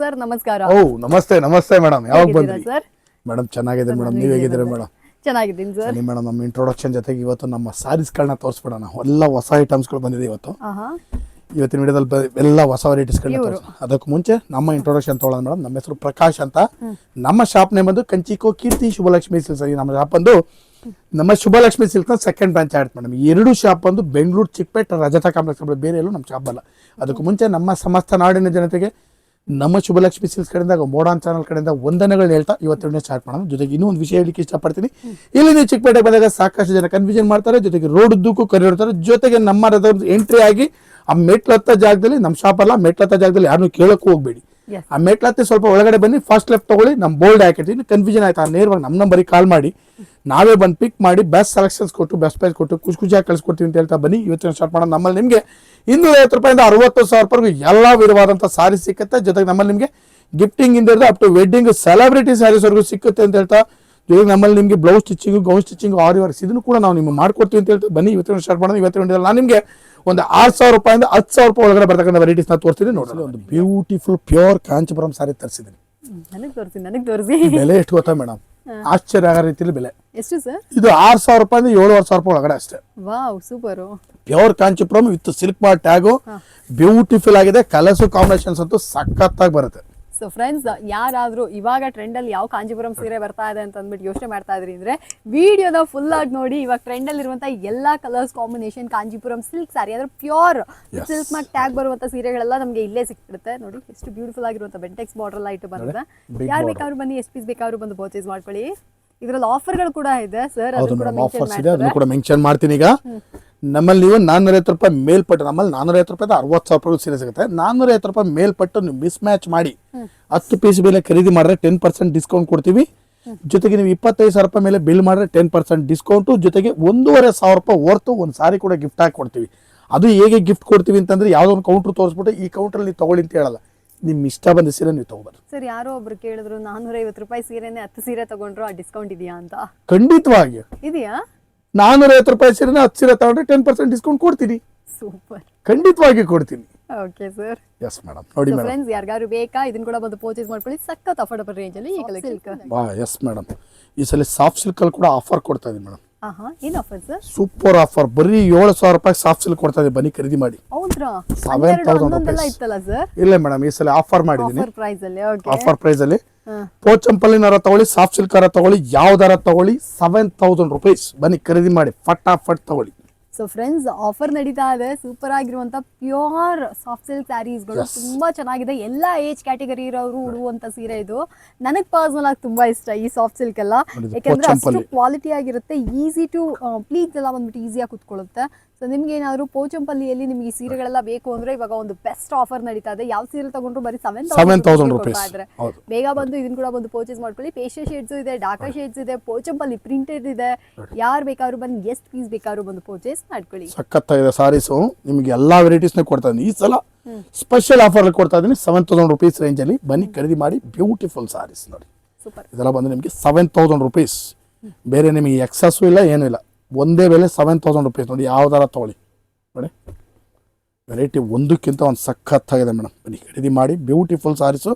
Sir ನಮಸ್ಕಾರ. ಓ ನಮಸ್ತೆ ನಮಸ್ತೆ ಮೇಡಮ್ ಯಾವಾಗ ಬಂದ್ರಿ? ಸರ್? ಮೇಡಮ್ ಚೆನ್ನಾಗಿದೆ ಮೇಡಮ್ ನೀವು ಹೇಗಿದ್ದೀರಾ ಮೇಡಮ್ ಚೆನ್ನಾಗಿದ್ದೀನಿ ಸರ್. ಬನ್ನಿ ಮೇಡಮ್ ನಮ್ಮ ಇಂಟ್ರೊಡಕ್ಷನ್ ಜೊತೆಗೆ ಇವತ್ತು ನಮ್ಮ ಸಾರೀಸ್ಗಳನ್ನ ತೋರಿಸ್ಬಿಡೋಣ. ಎಲ್ಲ ಹೊಸ ಐಟಮ್ಸ್ಗಳು ಬಂದಿದೆ ಇವತ್ತು. ಇವತ್ತಿನ ವಿಡಿಯೋದಲ್ಲಿ ಎಲ್ಲ ಹೊಸ ವೆರೈಟೀಸ್ಗಳನ್ನ ತೋರಿಸ್ ಅದಕ್ಕೆ ಮುಂಚೆ ನಮ್ಮ ಇಂಟ್ರೊಡಕ್ಷನ್ ತಗೊಳ್ಳೋಣ ಮೇಡಮ್ ನಮ್ಮ ಹೆಸರು ಪ್ರಕಾಶ್ ಅಂತ. ನಮ್ಮ ಶಾಪ್ ನೇಮ್ ಬಂದು ಕಂಚಿಕೋ ಕೀರ್ತಿ ಶುಭಲಕ್ಷ್ಮಿ ಸಿಲ್ಕ್ಸ್ ಆಗಿ ನಮ್ಮ ಶಾಪ್ ಬಂದು ನಮ್ಮ ಶುಭಲಕ್ಷ್ಮಿ ಸಿಲ್ಕ್ನ ಸೆಕೆಂಡ್ ಬ್ರಾಂಚ್ ಆಗುತ್ತೆ ಮೇಡಮ್ ಎರಡು ಶಾಪ್ ಬಂದು ಬೆಂಗಳೂರು ಚಿಕ್ಕಪೇಟೆ ರಜತಾ ಕಾಂಪ್ಲೆಕ್ಸ್ ಬೇರೆ ಎಲ್ಲೂ ನಮ್ಮ ಶಾಪ್ ಅಲ್ಲ. ಅದಕ್ಕೂ ಮುಂಚೆ ನಮ್ಮ ಸಮಸ್ತ ನಾಡಿನ ಜನತೆಗೆ ನಮ್ಮ ಶುಭಲಕ್ಷ್ಮಿ ಸಿಲ್ಸ್ ಕಡೆಯಿಂದ ಮೋಡಾನ್ ಚಾನಲ್ ಕಡೆಯಿಂದ ವಂದನೆಗಳು ಹೇಳ್ತಾ ಇವತ್ತಿನ ಸ್ಟಾರ್ಟ್ ಮಾಡೋಣ. ಜೊತೆಗೆ ಇನ್ನೂ ಒಂದು ವಿಷಯ ಹೇಳಿಕ್ಕೆ ಇಷ್ಟಪಡ್ತೀನಿ. ಇಲ್ಲಿ ನೀವು ಚಿಕ್ಕಪೇಟೆ ಬಂದಾಗ ಸಾಕಷ್ಟು ಜನ ಕನ್ಫ್ಯೂಷನ್ ಮಾಡ್ತಾರೆ. ಜೊತೆಗೆ ರೋಡ್ ಉದ್ದಕ್ಕೂ ಕರೆಯಿಡ್ತಾರೆ ಜೊತೆಗೆ ನಮ್ಮ ಎಂಟ್ರಿ ಆಗಿ, ಆ ಮೆಟ್ಲತ್ತ ಜಾಗದಲ್ಲಿ, ನಮ್ಮ ಶಾಪ್ ಅಲ್ಲ, ಮೆಟ್ಲತ್ತ ಜಾಗದಲ್ಲಿ ಯಾರನ್ನೂ ಕೇಳಕ್ಕೂ ಹೋಗ್ಬೇಡಿ. ಆ ಮೆಟ್ಲತ್ತಿ ಸ್ವಲ್ಪ ಒಳಗಡೆ ಬನ್ನಿ ಫಸ್ಟ್ ಲೆಫ್ಟ್ ತಗೊಳ್ಳಿ ನಮ್ಮ ಬೋಲ್ಡ್ ಹಾಕಿರ್ತೀನಿ. ಕನ್ಫ್ಯೂಷನ್ ಆಯ್ತಾ ನೇರವಾಗಿ ನಮ್ಮ ನಂಬರಿಗೆ ಕಾಲ್ ಮಾಡಿ. ನಾವೇ ಬಂದು ಪಿಕ್ ಮಾಡಿ ಬೆಸ್ಟ್ ಸೆಲೆಕ್ಷನ್ಸ್ ಕೊಟ್ಟು ಬೆಸ್ಟ್ ಪ್ರೈಸ್ ಕೊಟ್ಟು, ಖುಷಿ ಖುಷಿಯಾಗಿ ಕಳಿಸ್ಕೊಡ್ತೀವಿ ಅಂತ ಹೇಳ್ತಾ ಬನ್ನಿ. ಇವತ್ತಿನ ಸ್ಟಾರ್ಟ್ ಮಾಡೋಣ. ನಮ್ಮಲ್ಲಿ ನಿಮಗೆ ಇನ್ನೂರ ಐವತ್ತು ರೂಪಾಯಿಂದ ಅರವತ್ತು ಸಾವಿರ ಎಲ್ಲ ವಿಧವಾದಂಥ ಸಾರಿ ಸಿಕ್ಕುತ್ತೆ. ಜೊತೆಗೆ ನಮ್ಮಲ್ಲಿ ನಿಮಗೆ ಗಿಫ್ಟಿಂಗ್ ಇಂದ ಅಪ್ ಟು ವೆಡ್ಡಿಂಗ್ ಸೆಲೆಬ್ರಿಟಿ ಸ್ಯಾರೀಸ್ವರೆಗೂ ಸಿಕ್ಕುತ್ತೆ ಅಂತ ಹೇಳ್ತಾ, ಜೊತೆಗೆ ನಮ್ಮಲ್ಲಿ ನಿಮಗೆ blouse stitching gown stitching aari works ಇದನ್ನು ಕೂಡ ನಾವು ನಿಮ್ಗೆ ಮಾಡ್ಕೊಡ್ತೀವಿ ಅಂತ ಹೇಳ್ತಾ ಬನ್ನಿ. ಇವತ್ತಿನ ಸ್ಟಾರ್ಟ್ ಮಾಡೋಣ. ಇವತ್ತಿನ ನಾನು ನಿಮಗೆ ಒಂದು ಆರು ಸಾವಿರ ರೂಪಾಯಿಂದ ಹತ್ತು ಸಾವಿರ ರೂಪಾಯಿ ಒಳಗಡೆ ಬರ್ತಕ್ಕಂಥ ವೆರೈಟೀಸ್ನ ತೋರಿಸ್ತೀನಿ ನೋಡಿ ಒಂದು ಬ್ಯೂಟಿಫುಲ್ ಪ್ಯೂರ್ ಕಾಂಚಿಪುರಂ ಸಾರಿ ತರಿಸಿದ್ದೀನಿ. ನನಗೆ ತೋರಿಸಿ ನನಗೆ ತೋರಿಸಿ. ಬೆಲೆ ಎಷ್ಟು ಗೊತ್ತಾ ಮೇಡಮ್? ಆಶ್ಚರ್ಯ ಆಗೋ ರೀತಿಯಲ್ಲಿ ಬೆಲೆ. ಎಷ್ಟು ಸರ್? ಇದು ಆರು ಸಾವಿರ ರೂಪಾಯಿಂದ ಏಳುವರೆ ಸಾವಿರ ರೂಪಾಯಿ ಒಳಗಡೆ ಅಷ್ಟೇ. Super super pure Kanchipuram with silk mark tag. Beautiful ಆಗಿದೆ. ಕಲರ್ಸು ಕಾಂಬಿನೇಷನ್ಸ್ ಅಂತೂ ಸಖತ್ತಾಗಿ ಬರುತ್ತೆ. ಸೊ ಫ್ರೆಂಡ್ಸ್ ಯಾರಾದ್ರೂ ಇವಾಗ ಟ್ರೆಂಡ್ ಅಲ್ಲಿ ಯಾವ ಕಾಂಜಿಪುರಂ ಸೀರೆ ಬರ್ತಾ ಇದೆ ಅಂತ ಅಂದ್ಬಿಟ್ಟು ಯೋಚನೆ ಮಾಡ್ತಾ ಇದ್ರಿ ಅಂದ್ರೆ ವಿಡಿಯೋದ ಫುಲ್ ಆಗಿ ನೋಡಿ ಇವಾಗ ಟ್ರೆಂಡ್ ಅಲ್ಲಿ ಇರುವಂತ ಎಲ್ಲಾ colours combination Kanjipuram silk sari ಅಂದರೆ ಪ್ಯೂರ್ ಸಿಲ್ಕ್ ಮಾರ್ಕ್ ಟ್ಯಾಗ್ ಬರುವಂತ ಸೀರೆಗಳೆಲ್ಲ ನಮಗೆ ಇಲ್ಲೇ ಸಿಕ್ಬಿಡುತ್ತೆ. ನೋಡಿ ಎಷ್ಟು ಬ್ಯೂಟಿಫುಲ್ ಆಗಿರುವಂತ ಬೆಂಟೆಕ್ಸ್ ಬಾರ್ಡರ್ ಲೈಟ್ ಇಟ್ಟು Big ಯಾರು. ಬೇಕಾದ್ರೂ ಬನ್ನಿ ಎಷ್ಟು ಪೀಸ್ ಬೇಕಾದ್ರೂ ಬಂದು ಪರ್ಚೇಸ್ ಮಾಡ್ಕೊಳ್ಳಿ. ಇದ್ರಲ್ಲಿ ಆಫರ್ಗಳು ಕೂಡ ಇದೆ. ಸರ್ ಅದು ಕೂಡ ಆಫರ್ಸ್ ಇದೆ ಅದನ್ನು ಕೂಡ ಮೆನ್ಷನ್ ಮಾಡ್ತೀನಿ ಈಗ. ನಮ್ಮಲ್ಲಿ ನೀವು ನಾನ್ನೂರ ಐವತ್ತು ರೂಪಾಯಿ ಮೇಲ್ಪಟ್ಟು ನಮ್ಮಲ್ಲಿ ನಾನ್ನೂರ ಐವತ್ತು ರೂಪಾಯಿ ಅರವತ್ತು ಸಾವಿರ ರೂಪಾಯಿ ಸೀರೆ ಸಿಗುತ್ತೆ. ನಾನ್ನೂರ ಐವತ್ತು ರೂಪಾಯಿ ಮೇಲ್ಪಟ್ಟು ನೀವು ಮಿಸ್ ಮ್ಯಾಚ್ ಮಾಡಿ ಹತ್ತು ಪೀಸ್ ಮೇಲೆ ಖರೀದಿ ಮಾಡಿದ್ರೆ ಟೆನ್ ಪರ್ಸೆಂಟ್ ಡಿಸ್ಕೌಂಟ್ ಕೊಡ್ತೀವಿ. ಜೊತೆಗೆ ನೀವು ಇಪ್ಪತ್ತೈದು ಸಾವಿರ ರೂಪಾಯಿ ಮೇಲೆ ಬಿಲ್ ಮಾಡಿದ್ರೆ ಟೆನ್ ಪರ್ಸೆಂಟ್ ಡಿಸ್ಕೌಂಟು ಜೊತೆಗೆ ಒಂದೂವರೆ ಸಾವಿರ ರೂಪಾಯಿ ಹೊರ್ತು ಒಂದು ಸಾರಿ ಕೂಡ ಗಿಫ್ಟ್ ಹಾಕಿ ಕೊಡ್ತೀವಿ. ಅದು ಹೇಗೆ ಗಿಫ್ಟ್ ಕೊಡ್ತೀವಿ ಅಂತಂದ್ರೆ ಯಾವುದೋ ಒಂದು ಕೌಂಟರ್ ತೋರಿಸ್ಬಿಟ್ಟು ಈ ಕೌಂಟ್ರಲ್ಲಿ ನೀವು ತಗೊಳ್ಳಿ ಅಂತ ಹೇಳಲ್ಲ. ನಿಮ್ಮ ಇಷ್ಟ ಬಂದ ಸೀರೆ ನೀವು ತಗೋಬಾರ್ದು ಸರ್ ಯಾರೋ ಒಬ್ರು ಕೇಳಿದ್ರು ನಾನೂರ ಐವತ್ತು ರೂಪಾಯಿ ಸೀರೆನೆ ಹತ್ತು ಸೀರೆ ತಗೊಂಡ್ರು ಆ ಡಿಸ್ಕೌಂಟ್ ಇದೆಯಾ ಅಂತ? ಖಂಡಿತವಾಗಿ. ಇದೆಯಾ? ನಾನೂರ ಐವತ್ತು ರೂಪಾಯಿ ಸೀರೆನ ಹತ್ತು ಸೀರೆ ತಗೊಂಡ್ರೆ ಟೆನ್ ಪರ್ಸೆಂಟ್ ಡಿಸ್ಕೌಂಟ್ ಕೊಡ್ತೀನಿ. ಸೂಪರ್. ಖಂಡಿತವಾಗಿ ಕೊಡ್ತೀನಿ. ಓಕೆ ಸರ್ ಎಸ್ ಮೇಡಮ್ ನೋಡಿ ಮೇಡಮ್ ಫ್ರೆಂಡ್ಸ್ ಯಾರಿಗಾರು ಬೇಕಾ? ಇದನ್ನ ಕೂಡ ಬಂದು ಪರ್ಚೇಸ್ ಮಾಡ್ಕೊಳ್ಳಿ. ಸಖತ್ ಅಫೋರ್ಡಬಲ್ ರೇಂಜ್ ಅಲ್ಲಿ ಈ ಕಲೆಕ್ಷನ್ ಬಾ ಎಸ್ ಮೇಡಮ್ ಈ ಸಲ ಸಾಫ್ಟ್ ಸಿಲ್ಕಲ್ಲಿ ಕೂಡ ಆಫರ್ ಕೊಡ್ತಾ ಇದೀನಿ ಮೇಡಮ್ ಆಹಾ ಏನ್ ಆಫರ್ ಸರ್ ಸೂಪರ್ ಆಫರ್ ಬರೀ ಏಳು ಸಾವಿರ ರೂಪಾಯಿ ಸಾಫ್ಟ್ ಸಿಲ್ಕ್ ಕೊಡ್ತಾ ಇದೆ ಬನ್ನಿ ಖರೀದಿ ಮಾಡಿ. ಹೌದ್ರಾ? Seven ಹನ್ನೆರಡು thousand ಹನ್ನೊಂದೆಲ್ಲ rupees. ಇತ್ತಲ್ಲ ಸರ್ ಇಲ್ಲ ಮೇಡಮ್ ಈ ಸಲ ಆಫರ್ ಮಾಡಿದ್ದೀನಿ ಆಫರ್ ಪ್ರೈಸ್ ಅಲ್ಲಿ ಓಕೆ ಆಫರ್ ಪ್ರೈಸ್ ಅಲ್ಲಿ. ಹಾ. ಪೋಚಂಪಲ್ಲಿನಾರ ತಗೊಳ್ಳಿ ಸಾಫ್ಟ್ ಸಿಲ್ಕ್ ಅರ ತಗೊಳ್ಳಿ ಯಾವ್ದಾರ ತಗೊಳ್ಳಿ ಸೆವೆನ್ ತೌಸಂಡ್ ರುಪೀಸ್ ಬನ್ನಿ ಖರೀದಿ ಮಾಡಿ. ಫಟಾಫಟ್ ತಗೊಳ್ಳಿ. ಸೊ ಫ್ರೆಂಡ್ಸ್ ಆಫರ್ ನಡೀತಾ ಇದೆ. ಸೂಪರ್ ಆಗಿರುವಂಥ ಪ್ಯೂರ್ ಸಾಫ್ಟ್ ಸಿಲ್ಕ್ ಸ್ಯಾರೀಸ್ಗಳು ತುಂಬ ತುಂಬಾ ಚೆನ್ನಾಗಿದೆ. ಎಲ್ಲ ಏಜ್ ಕ್ಯಾಟಗರಿ ಇರೋರು ಉಡುವಂತ ಸೀರೆ ಇದು. ನನಗೆ ಪರ್ಸನಲ್ ಆಗಿ ತುಂಬಾ ಇಷ್ಟ ಈ ಸಾಫ್ಟ್ ಸಿಲ್ಕ್ ಎಲ್ಲ. ಯಾಕಂದ್ರೆ ಅಷ್ಟು ಕ್ವಾಲಿಟಿ ಆಗಿರುತ್ತೆ ಈಸಿ ಟು ಪ್ಲೀಸ್ ಎಲ್ಲ ಬಂದ್ಬಿಟ್ಟು ಈಸಿಯಾಗಿ ಕುತ್ಕೊಳ್ಳುತ್ತೆ. ಸೊ ನಿಮ್ಗೆ ಏನಾದ್ರು ಪೋಚಂಪಲ್ಲಿಯಲ್ಲಿ ನಿಮ್ಗೆ ಈ ಸೀರೆಗಳೆಲ್ಲ ಬೇಕು ಅಂದ್ರೆ ಇವಾಗ ಒಂದು ಬೆಸ್ಟ್ ಆಫರ್ ನಡೀತಾ ಇದೆ. ಯಾವ ಸೀರೆ ತಗೊಂಡ್ರು ಬರೀ ಸೆವೆನ್ ತೌಸಂಡ್ ಹೌದು. ಬೇಗ ಬಂದು ಇದನ್ನ ಕೂಡ ಬಂದು ಪರ್ಚೇಸ್ ಮಾಡ್ಕೊಳ್ಳಿ. ಪೇಶ ಶೇಡ್ಸ್ ಇದೆ ಡಾಕಾ ಶೇಡ್ಸ್ ಇದೆ ಪೋಚಂಪಲ್ಲಿ ಪ್ರಿಂಟೆಡ್ ಇದೆ. ಯಾರು ಬೇಕಾದ್ರೂ ಬಂದು ಎಷ್ಟು ಪೀಸ್ ಬೇಕಾದ್ರು ಬಂದು ಪರ್ಚೇಸ್ ಮಾಡ್ಕೊಳ್ಳಿ. ಸಖತ್ತಾಗಿದೆ ಸಾರೀಸು ನಿಮಗೆ ಎಲ್ಲಾ ವೆರೈಟೀಸ್ನ ಕೊಡ್ತಾ ಇದ್ದೀನಿ. ಈ ಸಲ ಸ್ಪೆಷಲ್ ಆಫರ್ ಕೊಡ್ತಾ ಇದ್ದೀನಿ. ಸೆವೆನ್ ತೌಸಂಡ್ ರುಪೀಸ್ ರೇಂಜಲ್ಲಿ ಬನ್ನಿ ಖರೀದಿ ಮಾಡಿ. ಬ್ಯೂಟಿಫುಲ್ ಸಾರೀಸ್ ನೋಡಿ. ಸೂಪರ್ ಇದೆಲ್ಲ ಬಂದು ನಿಮಗೆ ಸೆವೆನ್ ತೌಸಂಡ್ ರುಪೀಸ್ ಬೇರೆ ನಿಮಗೆ ಎಕ್ಸಸ್ಸು ಇಲ್ಲ ಏನೂ ಇಲ್ಲ. ಒಂದೇ ಬೆಲೆ ಸೆವೆನ್ ತೌಸಂಡ್ ರುಪೀಸ್ ನೋಡಿ ಯಾವ್ದಾರ ತೊಗೊಳ್ಳಿ. ನೋಡಿ. ವೆರೈಟಿ ಒಂದಕ್ಕಿಂತ ಒಂದು ಸಖತ್ತಾಗಿದೆ ಮೇಡಮ್ ಬನ್ನಿ ಖರೀದಿ ಮಾಡಿ beautiful saris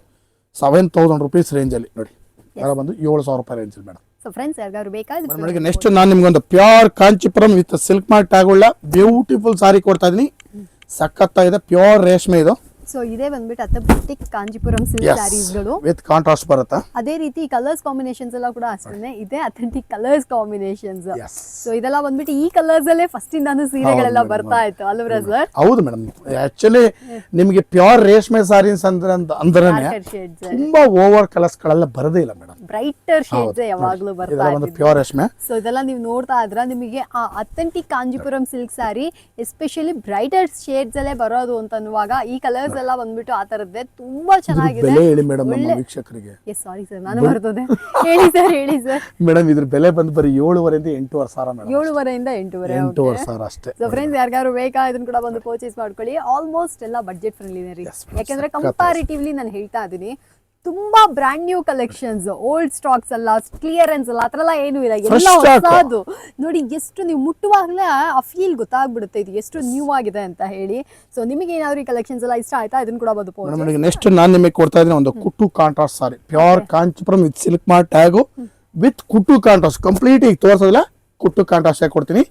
seven thousand rupees ರೇಂಜಲ್ಲಿ ನೋಡಿ ಯಾರ ಬಂದು ಏಳು ಸಾವಿರ ರೂಪಾಯಿ ರೇಂಜಲ್ಲಿ ಮೇಡಮ್ ಸೊ ಫ್ರೆಂಡ್ಸ್ ಯಾರಿಗಾದ್ರು ಬೇಕಾದ್ರೆ ನೆಕ್ಸ್ಟ್ ನಾನು ನಿಮ್ಗೊಂದು pure Kanchipuram with silk mark ಆಗುಳ್ಳ beautiful ಸಾರಿ ಕೊಡ್ತಾ ಇದೀನಿ ಸಖತ್ತಾಗಿದೆ ಪ್ಯೂರ್ ರೇಷ್ಮೆ ಇದು. ಸೊ ಇದೇ ಬಂದ್ಬಿಟ್ಟು ಅಥೆಂಟಿಕ್ ಕಾಂಜಿಪುರಂ ಸಿಲ್ಕ್ ಸ್ಯಾರೀಸ್ಗಳು ವಿತ್ ಕಾಂಟ್ರಾಸ್ಟ್ ಬರುತ್ತಾ? ಅದೇ ರೀತಿ ಕಲರ್ಸ್ ಕಾಂಬಿನೇಷನ್ಸ್ ಎಲ್ಲ ಕೂಡ ಅಷ್ಟೇ ಇದೆ ಅಥೆಂಟಿಕ್ ಕಲರ್ಸ್ ಕಾಂಬಿನೇಷನ್ಸ್ ಸೊ ಇದೆಲ್ಲ ಬಂದ್ಬಿಟ್ಟು ಈ ಕಲರ್ಸ್ ಅಲ್ಲೇ ಫಸ್ಟ್ ಇಂದಾನು ಸೀರೆಗಳೆಲ್ಲ ಬರ್ತಾ ಇತ್ತು. ಅಲ್ವರ ಸರ್ ಹೌದು ಮೇಡಮ್ ಆಕ್ಚುಲಿ ನಿಮಗೆ ಪ್ಯೂರ್ ರೇಷ್ಮೆ ಸಾರೀಸ್ ಅಂದ್ರೆ ಅಂದ್ರೆ ತುಂಬಾ ಓವರ್ ಕಲರ್ಸ್ ಗಳೆಲ್ಲ ಬರದೇ ಇಲ್ಲ ಮೇಡಮ್ ಬ್ರೈಟರ್ ಶೇಡ್ಸ್ ಯಾವಾಗ್ಲೂ ಬರ್ತಾ ಇದೆ ಪ್ಯೂರ್ ರೇಷ್ಮೆ. ಸೊ ಇದೆಲ್ಲ ನೀವು ನೋಡ್ತಾ ಇದ್ರ ನಿಮಗೆ ಆ authentic Kanjipuram silk sari especially brighter shades ಅಲ್ಲೇ ಬರೋದು ಅಂತ ಅನ್ನುವಾಗ ಈ ಕಲರ್ಸ್ ಎಲ್ಲ ಬಂದ್ಬಿಟ್ಟು ಆ ತರದ್ದೇ ತುಂಬಾ ಚೆನ್ನಾಗಿದೆ ಬೆಲೆ ಹೇಳಿ ಮೇಡಮ್ ನಮ್ಮ ವೀಕ್ಷಕರಿಗೆ. ಎಸ್ ಸಾರಿ ಸರ್ ನಾನು ಬರ್ತದೆ ಹೇಳಿ ಸರ್ ಹೇಳಿ ಸರ್ ಮೇಡಮ್ ಇದ್ರ ಬೆಲೆ ಬಂದು ಬರೀ ಏಳುವರೆಯಿಂದ ಎಂಟೂವರೆ ಸಾವಿರ ಮೇಡಮ್ ಏಳುವರೆಯಿಂದ ಎಂಟೂವರೆ ಎಂಟೂವರೆ ಸಾವಿರ ಅಷ್ಟೇ. ಸೊ ಫ್ರೆಂಡ್ಸ್ ಯಾರಿಗಾದ್ರು ಬೇಕಾ ಇದನ್ನ ಕೂಡ ಬಂದು ಪರ್ಚೇಸ್ ಮಾಡ್ಕೊಳ್ಳಿ. ಆಲ್ಮೋಸ್ಟ್ ಎಲ್ಲ ಬಜೆಟ್ ಫ್ರೆಂಡ್ಲಿನೇ ರೀ. ಯಾಕಂದ್ರೆ ಕಂಪಾರಿಟಿವ್ಲಿ ಕಂಪ್ಯಾರಿಟಿವ್ಲಿ ನಾನು ಹೇಳ್ತಾ ಇದ್ದೀನಿ ತುಂಬಾ brand new collections old stocks ಅಲ್ಲ ಕ್ಲಿಯರೆನ್ಸ್ ಅಲ್ಲ ಆತರ ಎಲ್ಲ ಏನು ಇಲ್ಲ. ಎಲ್ಲ. ಹೊಸದು. ನೋಡಿ ಎಷ್ಟು ನೀವು ಮುಟ್ಟುವಾಗಲೇ ಆ ಫೀಲ್ ಗೊತ್ತಾಗ್ಬಿಡುತ್ತೆ ಇದು. ಎಷ್ಟು ನ್ಯೂ ಆಗಿದೆ ಅಂತ ಹೇಳಿ. ಸೊ ನಿಮಗೆ ಏನಾದ್ರು ಈ ಕಲೆಕ್ಷನ್ಸ್ ಎಲ್ಲ ಇಷ್ಟ ಆಯ್ತಾ? ಇದನ್ನ ಕೂಡ ಬಂದು ನೆಕ್ಸ್ಟ್ ನಾನು ನಿಮಗೆ ಕೊಡ್ತಾ ಇದ್ದೀನಿ ಒಂದು ಕುಟ್ಟು contrast sari pure Kanchipuram with silk mark tag with kuttu contrast complete ಈಗ ತೋರಿಸೋದಿಲ್ಲ. ಕುಟ್ಟು ಕಾಂಟ್ರಾಸ್ಟ್ ಕೊಡ್ತೀನಿ.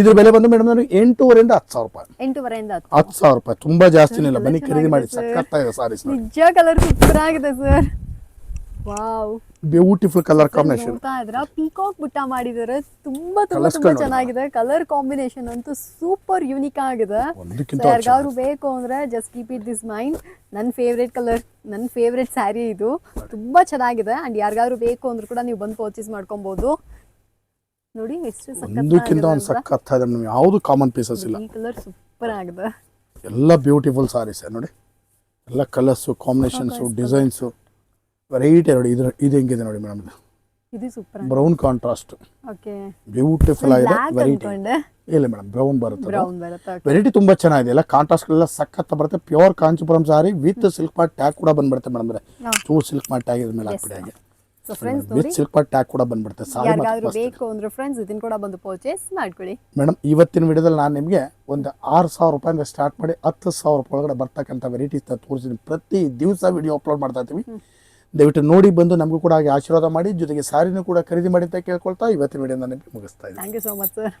ಇದ್ರ ಬೆಲೆ ಬಂದು ಮೇಡಮ್ ನನಗೆ ಎಂಟೂವರೆಯಿಂದ ಹತ್ತು ಸಾವಿರ ರೂಪಾಯಿ. ಎಂಟೂವರೆಯಿಂದ ಹತ್ತು ಸಾವಿರ ರೂಪಾಯಿ. ತುಂಬಾ ಜಾಸ್ತಿ ಇಲ್ಲ. ಬನ್ನಿ ಖರೀದಿ ಮಾಡಿ. ಸಕ್ಕತ್ತಾಗಿದೆ ಸಾರೀಸ್ ನಿಜ ಕಲರ್ ಸೂಪರ್ ಆಗಿದೆ sir. Wow. Beautiful colour combination ನೋಡ್ತಾ ಇದ್ರ ಪೀಕಾಕ್ ಬುಟ್ಟ ಮಾಡಿದ್ದಾರೆ. ತುಂಬಾ ತುಂಬಾ ತುಂಬಾ ಚೆನ್ನಾಗಿದೆ. ಕಲರ್ ಕಾಂಬಿನೇಷನ್ ಅಂತೂ ಸೂಪರ್ ಯೂನಿಕ್ ಆಗಿದೆ. ಯಾರಿಗಾದ್ರು ಬೇಕು ಅಂದ್ರೆ just keep it this mind ನನ್ನ ಫೇವ್ರೇಟ್ ಕಲರ್ ನನ್ನ ಫೇವ್ರೇಟ್ ಸ್ಯಾರಿ ಇದು. ತುಂಬಾ ಚೆನ್ನಾಗಿದೆ. ಅಂಡ್ ಯಾರಿಗಾದ್ರು ಬೇಕು ಅಂದ್ರೂ ಕೂಡ ನೀವು ಬಂದು ಪರ್ಚೇಸ್ ಮಾಡ್ಕೊಬಹುದು ನೋಡಿ ಎಷ್ಟು ಒಂದಕ್ಕಿಂತ ಒಂದು ಸಖತ್ ಇದೆ ಮೇಡಮ್. ಯಾವುದು ಕಾಮನ್ ಪೀಸಸ್ ಇಲ್ಲ. ಈ ಕಲರ್ ಸೂಪರ್ ಆಗಿದೆ. ಎಲ್ಲ ಬ್ಯೂಟಿಫುಲ್ ಸಾರೀಸ್ ನೋಡಿ. ಎಲ್ಲ ಕಲರ್ಸು ಕಾಂಬಿನೇಷನ್ಸು ಡಿಸೈನ್ಸು ವೆರೈಟಿ ನೋಡಿ. ಇದು ಇದು ಹೆಂಗಿದೆ ನೋಡಿ ಮೇಡಮ್? ಇದು super brown contrast okay beautiful ಆಗಿದೆ. ವೆರೈಟಿ ಇಲ್ಲ ಮೇಡಮ್ ಬ್ರೌನ್ ಬರುತ್ತೆ ಬ್ರೌನ್ ಬರುತ್ತೆ ವೆರೈಟಿ ತುಂಬಾ ಚೆನ್ನಾಗಿದೆ. ಎಲ್ಲ ಕಾಂಟ್ರಾಸ್ಟ್ಗಳೆಲ್ಲ ಸಖತ್ ಬರುತ್ತೆ. Pure Kanchipuram sari with silk pot tag ಕೂಡ ಬಂದ್ಬಿಡುತ್ತೆ ಮೇಡಮ್ ಅಂದ್ರೆ. ಚೂರ್ ಸಿಲ್ಕ್ ಪಾಟ್ ಟ್ಯಾಗ್ ಇದ್ರ ಮೇಲೆ ಹಾಕ್ಬಿಡಿ ಹಾಗೆ. ಸೊ ಫ್ರೆಂಡ್ಸ್ ನೋಡಿ. ಸಿಲ್ಕ್ ಪಾಟ್ ಟ್ಯಾಗ್ ಕೂಡ ಬಂದ್ಬಿಡುತ್ತೆ. ಯಾರಿಗಾದ್ರೂ ಯಾರಿಗಾದ್ರು ಬೇಕು ಅಂದ್ರೆ ಫ್ರೆಂಡ್ಸ್ ಇದನ್ನ ಕೂಡ ಬಂದು ಪರ್ಚೇಸ್ ಮಾಡ್ಕೊಳ್ಳಿ. ಮೇಡಮ್ ಇವತ್ತಿನ ವಿಡಿಯೋದಲ್ಲಿ ನಾನು ನಿಮಗೆ ಒಂದು ಆರು ಸಾವಿರ ರೂಪಾಯಿಂದ ಸ್ಟಾರ್ಟ್ ಮಾಡಿ ಹತ್ತು ಸಾವಿರ ರೂಪಾಯಿ ಒಳಗಡೆ ಬರ್ತಕ್ಕಂಥ ವೆರೈಟೀಸ್ ತೋರಿಸಿದ್ದೀನಿ ಪ್ರತಿ ದಿವಸ ವಿಡಿಯೋ ಅಪ್ಲೋಡ್ ಮಾಡ್ತಾ ಇರ್ತೀವಿ. ದಯವಿಟ್ಟು ನೋಡಿ ಬಂದು ನಮಗೂ ಕೂಡ ಹಾಗೆ ಆಶೀರ್ವಾದ ಮಾಡಿ ಜೊತೆಗೆ ಸಾರಿನೂ ಕೂಡ ಖರೀದಿ ಮಾಡಿ ಅಂತ ಕೇಳ್ಕೊಳ್ತಾ ಇವತ್ತಿನ ವಿಡಿಯೋ ನಾನು ನಿಮಗೆ ಮುಗಿಸ್ತಾ ಇದ್ದೀನಿ. Thank you so much sir